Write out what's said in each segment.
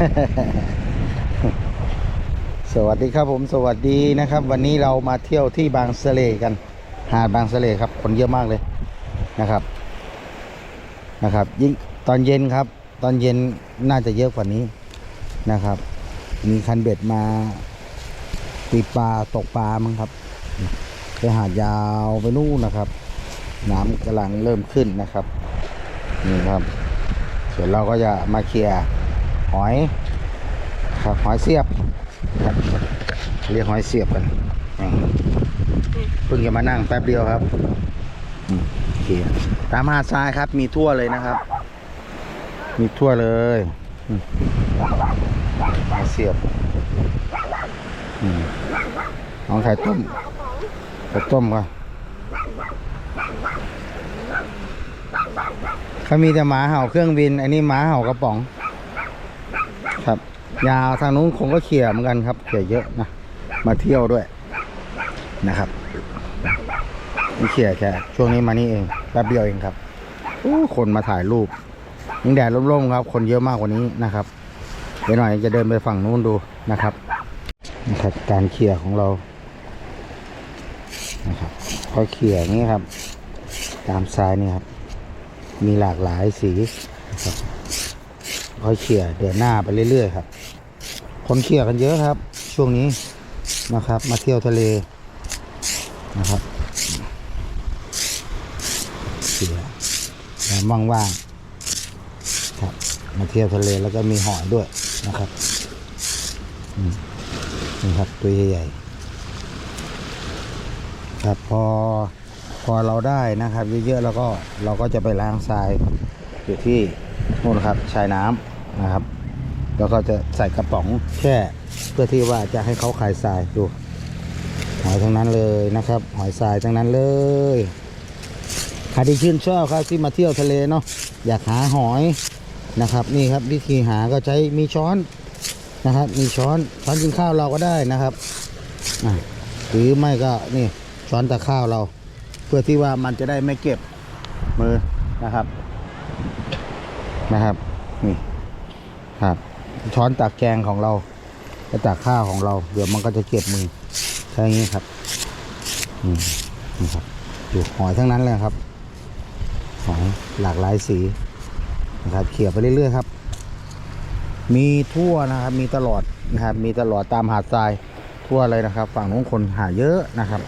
สวัสดีครับผมสวัสดีนะครับ วันนี้เรามาเที่ยวที่บางสะเลกัน หาดบางสะเลครับ คนเยอะมากเลยนะครับนะครับ ยิ่งตอนเย็นครับ ตอนเย็นน่าจะเยอะกว่านี้นะครับ มีคันเบ็ดมาตีปลาตกปลามั้งครับไปหาดยาวไปนู่นนะครับ น้ำกำลังเริ่มขึ้นนะครับนี่ครับส่วนเราก็จะมาเคลียร์ หอยครับหอยเสียบครับเรียกหอยเสียบกันเพิ่งจะมานั่งแป๊บเดียวครับอืมเคลียร์ตามหาดทรายครับ มีทั่วเลยนะครับ มีทั่วเลยหอยเสียบอืมเอาไข่ต้มไข่ต้มก่อนเขามีแต่หมาเห่าเครื่องบิน อันนี้หมาเห่ากระป๋อง ยาวทางนู้นคงก็เขี่ยเหมือนกันครับเขี่ยเยอะนะมาเที่ยวด้วยนะครับเขี่ยแค่ช่วงนี้มานี่เองแป๊บเดียวเองครับอู้คนมาถ่ายรูปยิ่งแดดร่มๆครับ คนเยอะมากกว่านี้นะครับเดี๋ยวหน่อยจะเดินไปฝั่งนู้นดูนะครับนะครับการเขี่ยของเรานะครับพอเขี่ยนี้ครับ ตามซ้ายนี่ครับ มีหลากหลายสีนะครับค่อยเขี่ยเดินหน้าไปเรื่อยๆครับ คนเขี่ยกันเยอะครับ ช่วงนี้นะครับ มาเที่ยวทะเลนะครับเขี่ยยามว่างๆครับมาเที่ยวทะเลแล้วก็มีหอยด้วยนะครับนี่ครับตัวใหญ่ๆครับพอพอเราได้นะครับ เยอะๆแล้วก็เราก็จะไปล้างทรายอยู่ที่นู่นครับชายน้ำนะครับ แล้วก็จะใส่กระป๋องแช่เพื่อที่ว่าจะให้เขาคายทรายดูหอยทั้งนั้นเลยนะครับหอยทรายทั้งนั้นเลยใครที่ชื่นชอบครับที่มาเที่ยวทะเลเนาะอยากหาหอยนะครับ นี่ครับวิธีหาก็ใช้มีช้อนนะครับ มีช้อนช้อนกินข้าวเราก็ได้นะครับหรือไม่ก็นี่ช้อนตะข้าวเรา เพื่อที่ว่ามันจะได้ไม่เก็บมือนะครับนะครับนี่ครับ ช้อนตักแกงของเราและตักข้าวของเรา เดี๋ยวมันก็จะเก็บมือใช่อย่างนี้ครับอืมนี่ครับดูหอยทั้งนั้นเลยครับหอยหลากหลายสีนะครับเขี่ยไปเรื่อยๆครับ มีทั่วนะครับ มีตลอดนะครับ มีตลอดตามหาดทรายทั่วเลยนะครับ ฝั่งนู้นคนหาเยอะนะครับ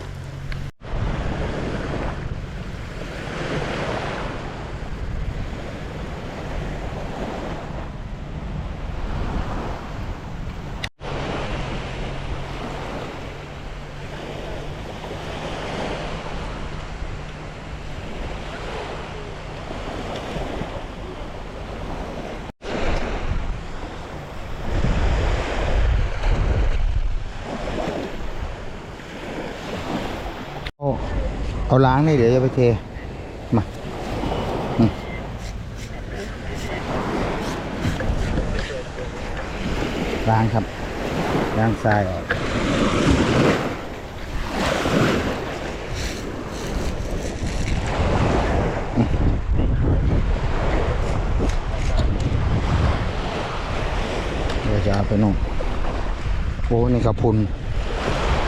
โอ้ เอาล้างนี่เดี๋ยวจะไปเท มาล้างครับล้างทรายออกเดี๋ยวจะเอาไปนู่นโอ้นี่กระพุน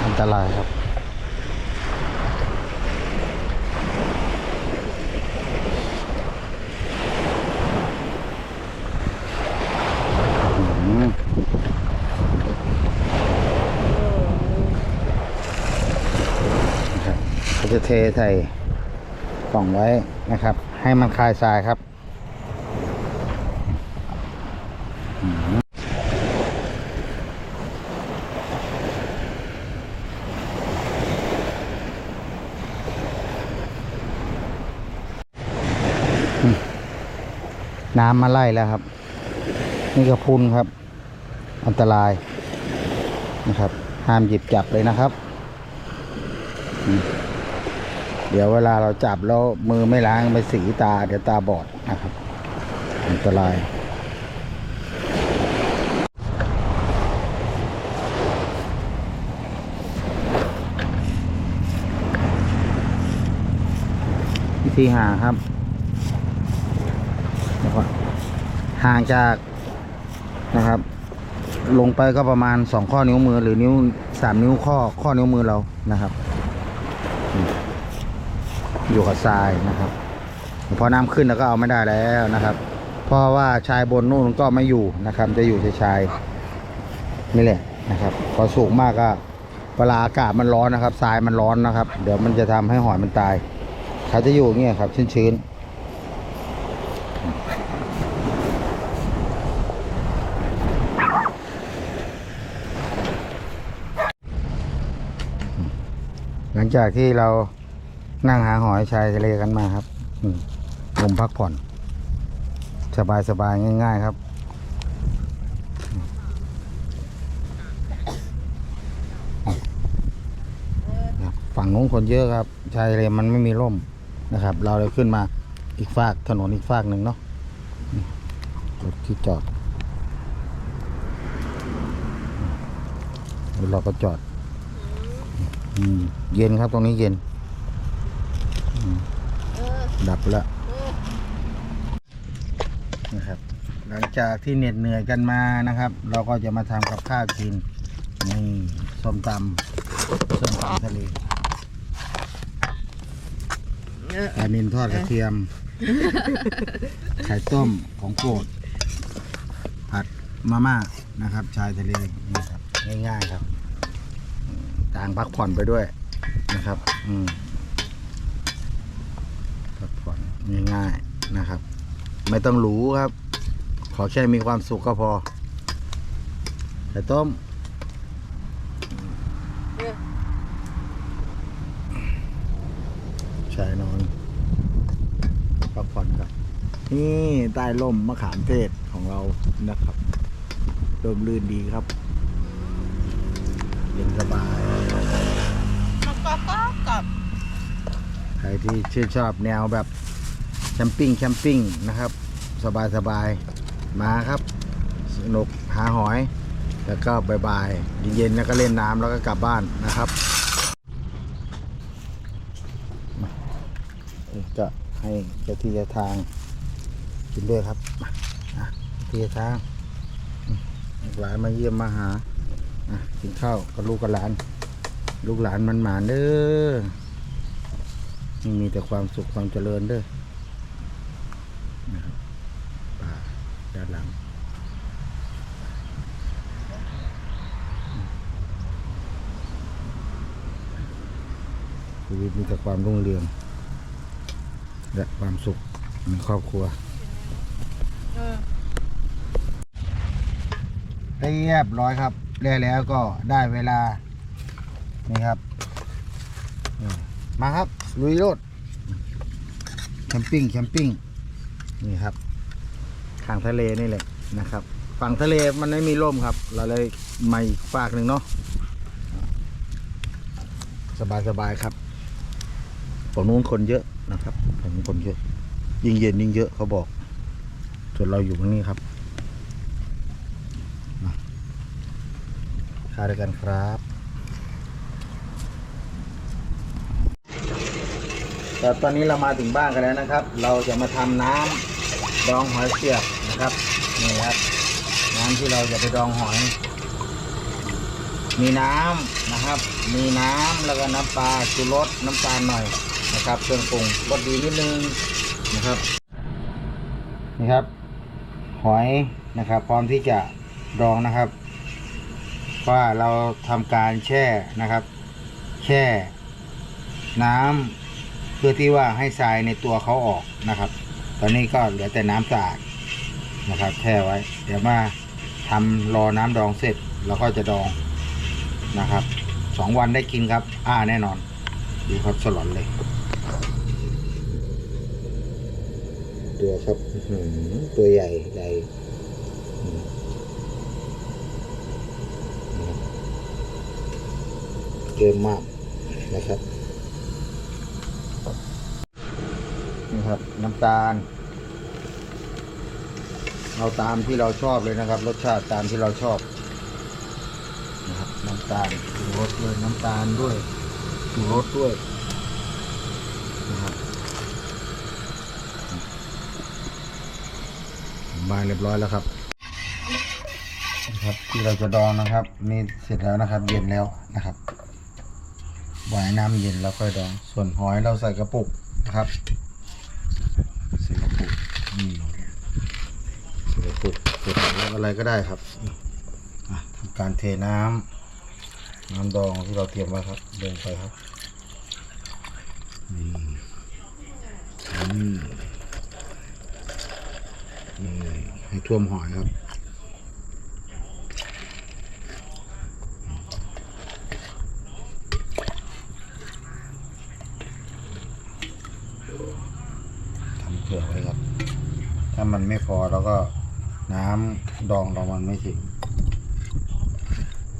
อันตรายครับ อืมนะครับก็ จะเทใส่กล่องไว้นะครับ ให้มันคลายทรายครับน้ำมาไล่แล้วครับ นี่กระพุนครับ อันตรายนะครับ ห้ามหยิบจับเลยนะครับ เดี๋ยวเวลาเราจับแล้วมือไม่ล้างไปสีตา เดี๋ยวตาบอดนะครับ อันตราย วิธีหาครับนะครับห่างจากนะครับ ลงไปก็ประมาณสองข้อนิ้วมือหรือนิ้วสามนิ้วข้อข้อนิ้วมือเรานะครับ อยู่กับทรายนะครับ พอน้ำขึ้นแล้วก็เอาไม่ได้แล้วนะครับ เพราะว่าชายบนนู่นก็ไม่อยู่นะครับ จะอยู่ชายๆนี่แหละนะครับ พอสูงมากก็เวลาอากาศมันร้อนนะครับทรายมันร้อนนะครับ เดี๋ยวมันจะทำให้หอยมันตายเขาจะอยู่อย่างเงี้ยครับ ชื้นๆหลังจากที่เรา นั่งหาหอยชายทะเลกันมาครับอืมลมพักผ่อน สบายสบายๆง่าย ๆ ครับฝั่งนู้นคนเยอะครับ ชายทะเลมันไม่มีร่มนะครับ เราเลยขึ้นมาอีกฝากถนนอีกฝากหนึ่งเนาะรถที่จอดเราก็จอดอเย็นครับตรงนี้เย็น ดับแล้วนะครับ หลังจากที่เหน็ดเหนื่อยกันมานะครับ เราก็จะมาทำกับข้าวกินนี่ส้มตำส้มตำทะเลปลานินทอดกระเทียม ไข่ต้มของโปรดผัดมาม่านะครับ ชายทะเลนี่ครับง่ายๆครับ ต่างพักผ่อนไปด้วยนะครับ อืมพักผ่อน ง่ายๆนะครับ ไม่ต้องหรูครับ ขอแค่มีความสุขก็พอไข่ต้มชายนอนพักผ่อนครับ นี่ใต้ร่มมะขามเทศของเรานะครับร่มรื่นดีครับเย็นสบายมันก็ก็กับใครที่ชื่นชอบแนวแบบ แคมปิ้งแคมปิ้งนะครับ สบายสบายมาครับ สนุกหาหอย แล้วก็บายๆเย็นๆแล้วก็เล่นน้ำแล้วก็กลับบ้านนะครับมาเอ้ยจะให้เจ้าที่เจ้าทางกินด้วยครับมาเจ้าที่เจ้าทางหลานมาเยี่ยมมาหาอะกินข้าวกับลูกกับหลาน ลูกหลานมันหมานเด้อมีแต่ความสุขความเจริญเด้อนะครับป่า ด้านหลัง ชีวิตมีแต่ความรุ่งเรือง และความสุขในครอบครัวเออเรียบร้อยครับได้แล้วก็ได้เวลา นี่ครับเออมาครับ ลุยโลดแคมปิ้งแคมปิ้งนี่ครับ ข้างทะเลนี่แหละนะครับ ฝั่งทะเลมันไม่มีร่มครับ เราเลยมาอีกฝากหนึ่งเนาะสบายสบายๆครับฝั่งนู้นคนเยอะนะครับฝั่งนู้นคนเยอะ ยิ่งเย็นยิ่งเยอะเขาบอกส่วนเราอยู่ตรงนี้ครับข้าวด้วยกันครับแต่ตอนนี้เรามาถึงบ้านกันแล้วนะครับ เราจะมาทำน้ำ ดองหอยเสียบนะครับนี่ครับน้ำที่เราจะไปดองหอย มีน้ำนะครับ มีน้ำแล้วก็น้ำปลาชูรสน้ำตาลหน่อยนะครับเครื่องปรุงรสดีนิดนึงนะครับนี่ครับ หอยนะครับ พร้อมที่จะดองนะครับ ว่าเราทำการแช่นะครับ แช่ น้ำเพื่อที่ว่าให้ทรายในตัวเขาออกนะครับ อนนี้ก็เหลือแต่น้ำสะอาดนะครับแช่ไว้ เดี๋ยวมาทำรอน้ำดองเสร็จแล้วก็จะดองนะครับสองวันได้กินครับอ้าแน่นอนดูครับสลอนเลยตัวครับหือตัวใหญ่ใหญ่อืมเยอะมากนะครับ นี่ครับ น้ำตาล เอาตามที่เราชอบเลยนะครับ รสชาติตามที่เราชอบนะครับน้ำตาลปรุงรสด้วยน้ำตาลด้วยปรุงรสด้วยนะครับบาเรียบร้อยแล้วครับนะครับที่เราจะดองนะครับนี่เสร็จแล้วนะครับ เย็นแล้วนะครับไว้น้ำเย็นแล้วค่อยดอง ส่วนหอยเราใส่กระปุกนะครับใส่กระปุกนี่ ส่กระปุกใส่ถังอะไรก็ได้ครับอะทำการเทน้ำน้ำดองที่เราเตรียมไว้ครับลงไปครับนี่นี่นี่ให้ท่วมหอยครับทำเผื่อไว้ครับ ถ้ามันไม่พอเราก็ น้ำดองเรามันไม่ถึง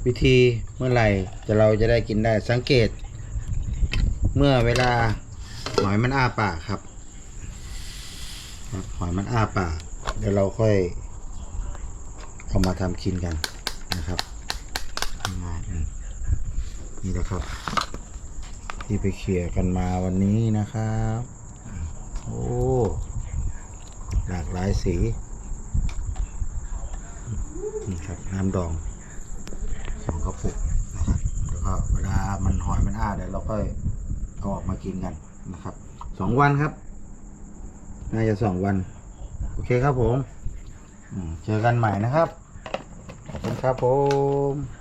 วิธีเมื่อไหร่จะเราจะได้กินได้สังเกต เมื่อเวลาหอยมันอ้าปากครับหอยมันอ้าปากเดี๋ยวเราค่อยเอามาทำกินกันนะครับนี่แหละครับ ที่ไปเคลียร์กันมาวันนี้นะครับ โอ้ หลากหลายสี นี่ครับน้ำดองสองกระปุกนะครับแล้วก็เวลามันหอยมันอ้าเดี๋ยวเราก็เอาออกมากินกันนะครับสองวันครับ น่าจะสองวัน โอเคครับผมอืมเจอกันใหม่นะครับ ขอบคุณครับผม